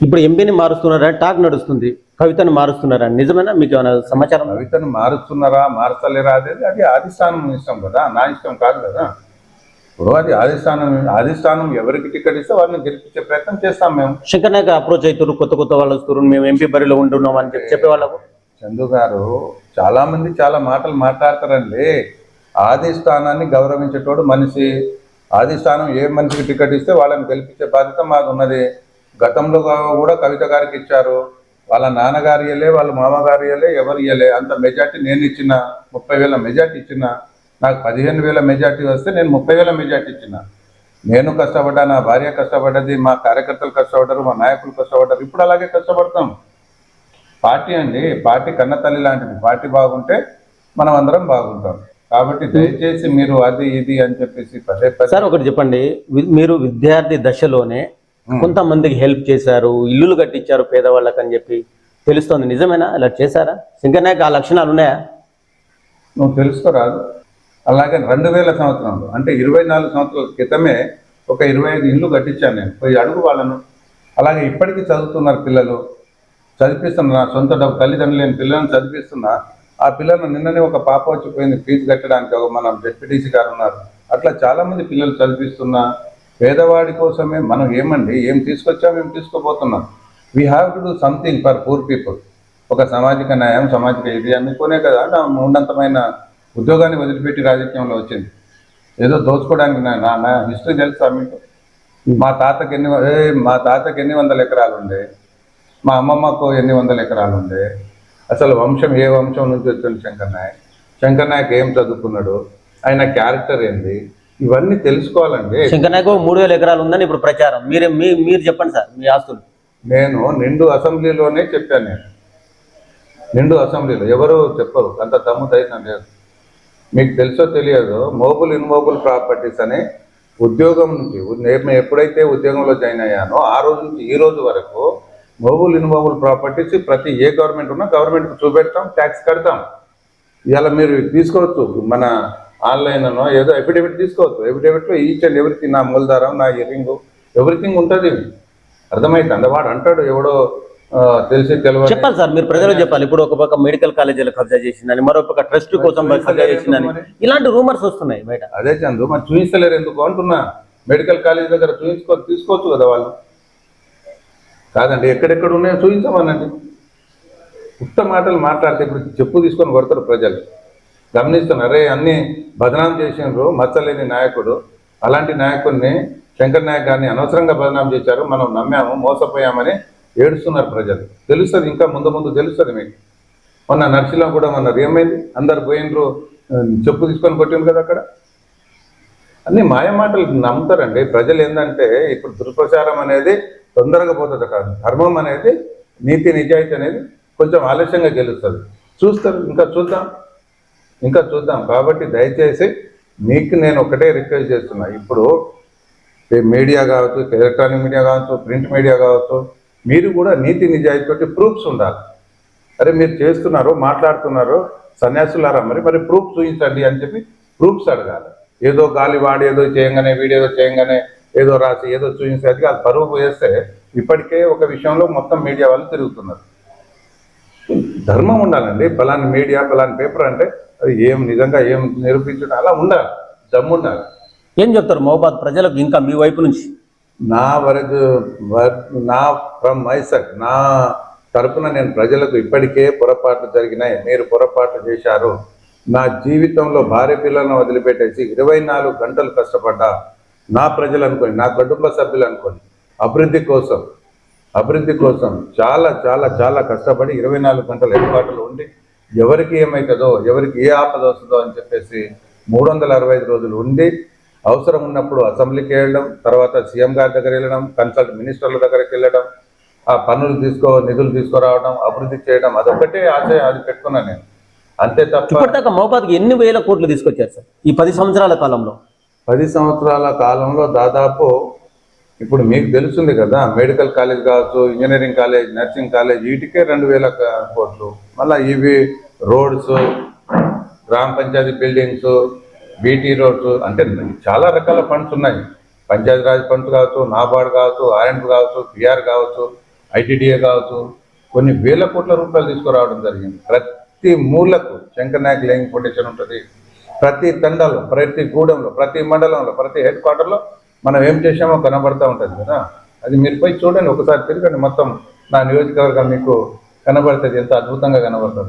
ఇప్పుడు ఎంపీని మారుస్తున్నారా? టాక్ నడుస్తుంది. కవితను మారుస్తున్నారా? నిజమేనా? మీకు ఏమైనా సమాచారం? కవితను మారుస్తున్నారా? మార్చలేరా అనేది అది ఆదిస్థానం ఇష్టం కదా. నా ఇష్టం కాదు కదా. ఇప్పుడు అది ఆదిస్థానం ఆదిస్థానం ఎవరికి టికెట్ ఇస్తే వారిని గెలిపించే ప్రయత్నం చేస్తాం మేము. శంకర్ నాయక్ అప్రోచ్ అవుతారు కొత్త కొత్త వాళ్ళు వస్తారు మేము ఎంపీ బరిలో ఉంటున్నాం అని చెప్పి చెప్పే వాళ్ళకు? చందు గారు చాలా మంది చాలా మాటలు మాట్లాడతారండి. ఆది స్థానాన్ని గౌరవించేటోడు మనిషి. ఆది స్థానం ఏ మనిషికి టికెట్ ఇస్తే వాళ్ళని గెలిపించే బాధ్యత మాకు ఉన్నది. గతంలో కూడా కవిత గారికి ఇచ్చారు. వాళ్ళ నాన్నగారు ఇయ్యలే వాళ్ళ మామగారు ఇయ్యలే ఎవరు ఇయ్యలే. అంత మెజార్టీ నేను ఇచ్చిన ముప్పై వేల మెజార్టీ ఇచ్చిన నాకు పదిహేను వేల మెజార్టీ వస్తే నేను ముప్పై వేల మెజార్టీ ఇచ్చిన. నేను కష్టపడ్డా నా భార్య కష్టపడ్డది మా కార్యకర్తలు కష్టపడ్డారు మా నాయకులు కష్టపడ్డారు. ఇప్పుడు అలాగే కష్టపడతాం. పార్టీ అండి పార్టీ కన్న తల్లి లాంటిది. పార్టీ బాగుంటే మనం అందరం బాగుంటాం. కాబట్టి దయచేసి మీరు అది ఇది అని చెప్పేసి పదే సార్ ఒకటి చెప్పండి. మీరు విద్యార్థి దశలోనే కొంతమందికి హెల్ప్ చేశారు ఇల్లులు కట్టించారు పేదవాళ్ళకి అని చెప్పి తెలుస్తోంది. నిజమేనా? ఇలా చేశారా? శంకర్ నాయక్ ఆ లక్షణాలు ఉన్నాయా? నువ్వు తెలుసుకోరాదు అలాగే రెండు వేల సంవత్సరంలో అంటే ఇరవై నాలుగు సంవత్సరాల క్రితమే ఒక ఇరవై ఐదు ఇల్లు కట్టించాను నేను. పోయి అడుగు వాళ్ళను. అలాగే ఇప్పటికీ చదువుతున్నారు పిల్లలు. చదివిస్తున్నా నా సొంత డబ్బు తల్లిదండ్రులు లేని పిల్లలను చదివిస్తున్నా ఆ పిల్లలను నిన్ననే ఒక పాప వచ్చిపోయింది ఫీజు కట్టడానికి ఒక మన జెడ్పీటీసీ గారు ఉన్నారు. అట్లా చాలా మంది పిల్లలు చదివిస్తున్నా పేదవాడి కోసమే మనం ఏమండి? ఏం తీసుకొచ్చాం? ఏం తీసుకోబోతున్నాం? We have to do something for poor people ఒక సామాజిక న్యాయం సామాజిక ఇది అనుకునే కదా నా ఉన్నంతమైన ఉద్యోగాన్ని వదిలిపెట్టి రాజకీయంలో వచ్చింది. ఏదో దోచుకోవడానికి నా నా- హిస్టరీ తెలుసా మీకు? మా తాతకి ఎన్ని మా తాతకి ఎన్ని వందల ఎకరాలు ఉండే? మా అమ్మమ్మకు ఎన్ని వందల ఎకరాలు ఉండే? అసలు వంశం ఏ వంశం నుంచి వచ్చింది శంకర్ నాయక్? శంకర్ నాయక్ ఏం చదువుకున్నాడు? ఆయన క్యారెక్టర్ ఏంది? ఇవన్నీ తెలుసుకోవాలండి. శంకర్ నాయక్ మూడు వేల ఎకరాలు ఉందని ఇప్పుడు ప్రచారం. మీరే మీ మీరు చెప్పండి సార్ మీ ఆస్తులు. నేను నిండు అసెంబ్లీలోనే చెప్పాను నేను. నిండు అసెంబ్లీలో. ఎవరు చెప్పరు. అంత దమ్ము ధైర్యం లేదు. మీకు తెలుసో తెలియదో మోబుల్ ఇన్మోబుల్ ప్రాపర్టీస్ అని ఉద్యోగం నుంచి నేను ఎప్పుడైతే ఉద్యోగంలో జాయిన్ అయ్యానో ఆ రోజు నుంచి ఈ రోజు వరకు మోబుల్ ఇన్మోబుల్ ప్రాపర్టీస్ ప్రతి ఏ గవర్నమెంట్ ఉన్నా గవర్నమెంట్కి చూపెడతాం ట్యాక్స్ కడతాం. ఇవాళ మీరు తీసుకోవచ్చు. మన ఆన్లైన్లో ఏదో ఎఫిడేవిట్ తీసుకోవచ్చు. ఎఫిడేవిట్లో ఈచ్ అండ్ ఎవ్రీథింగ్ నా మూలధారం నా ఇయరింగ్ ఎవ్రీథింగ్ ఉంటుంది. అర్థమైంది? వాడు అంటాడు ఎవడో తెలిసి తెలియదు చెప్పాలి సార్ మీరు ప్రజలకు చెప్పాలి. ఇప్పుడు ఒక పక్క మెడికల్ కాలేజీలో కబ్జా చేసిందని మరో పక్క ట్రస్ట్ కోసం కబ్జా చేసిందని. ఇలాంటి రూమర్స్ వస్తున్నాయి బయట. అదే చందు మరి చూపించలేరు ఎందుకు అంటున్నా? మెడికల్ కాలేజ్ దగ్గర చూపించుకో తీసుకోవచ్చు కదా వాళ్ళు. కాదండి ఎక్కడెక్కడ ఉన్నాయో చూపించమనండి. ఉత్త మాటలు మాట్లాడితే ఇప్పుడు చెప్పు తీసుకొని కొడతారు ప్రజలు. గమనిస్తున్నారు. అరే అన్ని బదనాం చేసినారు మచ్చలేని నాయకుడు. అలాంటి నాయకుడిని శంకర్ నాయక్ గారిని అనవసరంగా బదనాం చేశారు. మనం నమ్మాము మోసపోయామని ఏడుస్తున్నారు ప్రజలు. తెలుస్తుంది ఇంకా ముందు ముందు తెలుస్తుంది మీకు. మొన్న నర్సిలో కూడా మొన్న ఏమైంది? అందరు పోయినరు చెప్పు తీసుకొని కొట్టింది కదా అక్కడ. అన్ని మాయ మాటలు నమ్ముతారండి. ప్రజలు ఏంటంటే ఇప్పుడు దుర్ప్రచారం అనేది తొందరగా పోతుంది కాదు ధర్మం అనేది నీతి నిజాయితీ అనేది కొంచెం ఆలస్యంగా గెలుస్తుంది. చూస్తారు ఇంకా చూద్దాం. ఇంకా చూద్దాం. కాబట్టి దయచేసి మీకు నేను ఒకటే రిక్వెస్ట్ చేస్తున్నా. ఇప్పుడు మీడియా కావచ్చు ఎలక్ట్రానిక్ మీడియా కావచ్చు ప్రింట్ మీడియా కావచ్చు మీరు కూడా నీతి నిజాయితీ ప్రూఫ్స్ ఉండాలి. అరే మీరు చేస్తున్నారు మాట్లాడుతున్నారు సన్యాసులారా మరి? మరి ప్రూఫ్ చూపించండి అని చెప్పి ప్రూఫ్స్ అడగాలి. ఏదో గాలి వాడి ఏదో చేయంగానే వీడియో చేయగానే ఏదో రాసి ఏదో చూపించేది అది పరువు వేస్తే ఇప్పటికే ఒక విషయంలో మొత్తం మీడియా వాళ్ళు తిరుగుతున్నారు. ధర్మం ఉండాలండి. ఫలాని మీడియా ఫలాని పేపర్ అంటే అది ఏం నిజంగా ఏం నిరూపించడం అలా ఉండాలి. దమ్ము ఉండాలి. ఏం చెప్తారు మహబాద్ ప్రజలకు ఇంకా మీ వైపు నుంచి? నా వరకు వర్- నా ఫ్రమ్ మై సైడ్ నా తరపున నేను ప్రజలకు ఇప్పటికే పొరపాట్లు జరిగినాయి. మీరు పొరపాట్లు చేశారు. నా జీవితంలో భార్య పిల్లలను వదిలిపెట్టేసి ఇరవై నాలుగు గంటలు కష్టపడ్డా. నా ప్రజలు అనుకోని నా కుటుంబ సభ్యులు అనుకోని అభివృద్ధి కోసం అభివృద్ధి కోసం చాలా చాలా చాలా కష్టపడి ఇరవై నాలుగు గంటలు ఏర్పాట్లు ఉండి ఎవరికి ఏమవుతుందో ఎవరికి ఏ ఆపద వస్తుందో అని చెప్పేసి మూడు వందల అరవై ఐదు రోజులు ఉండి అవసరం ఉన్నప్పుడు అసెంబ్లీకి వెళ్ళడం తర్వాత సీఎం గారి దగ్గర వెళ్ళడం కన్సల్ట్ మినిస్టర్ల దగ్గరికి వెళ్ళడం ఆ పనులు తీసుకో నిధులు తీసుకురావడం అభివృద్ధి చేయడం అదొకటే ఆశ అది పెట్టుకున్నాను నేను. అంతే తప్ప మహబాద్కి ఎన్ని వేల కోట్లు తీసుకొచ్చారు సార్ ఈ పది సంవత్సరాల కాలంలో? పది సంవత్సరాల కాలంలో దాదాపు ఇప్పుడు మీకు తెలుస్తుంది కదా మెడికల్ కాలేజ్ కావచ్చు ఇంజనీరింగ్ కాలేజ్ నర్సింగ్ కాలేజ్ వీటికే రెండు వేల కోట్లు. మళ్ళీ ఇవి రోడ్స్ గ్రామ పంచాయతీ బిల్డింగ్స్ బీటీ రోడ్స్ అంటే చాలా రకాల ఫండ్స్ ఉన్నాయి. పంచాయతీరాజ్ ఫండ్స్ కావచ్చు నాబార్డ్ కావచ్చు ఆర్ఎండ్ కావచ్చు పిఆర్ కావచ్చు ఐటీడీఏ కావచ్చు కొన్ని వేల కోట్ల రూపాయలు తీసుకురావడం జరిగింది. ప్రతి మూలకు శంకర్నాయక్ లేయింగ్ ఫౌండేషన్ ఉంటుంది. ప్రతి తండాలో ప్రతి గూడెంలో ప్రతి మండలంలో ప్రతి హెడ్ క్వార్టర్లో మనం ఏం చేసామో కనబడతా ఉంటుంది కదా. అది మీరు పోయి చూడండి ఒకసారి తిరగండి. మొత్తం నా నియోజకవర్గం మీకు కనబడుతుంది ఎంత అద్భుతంగా కనబడుతుంది.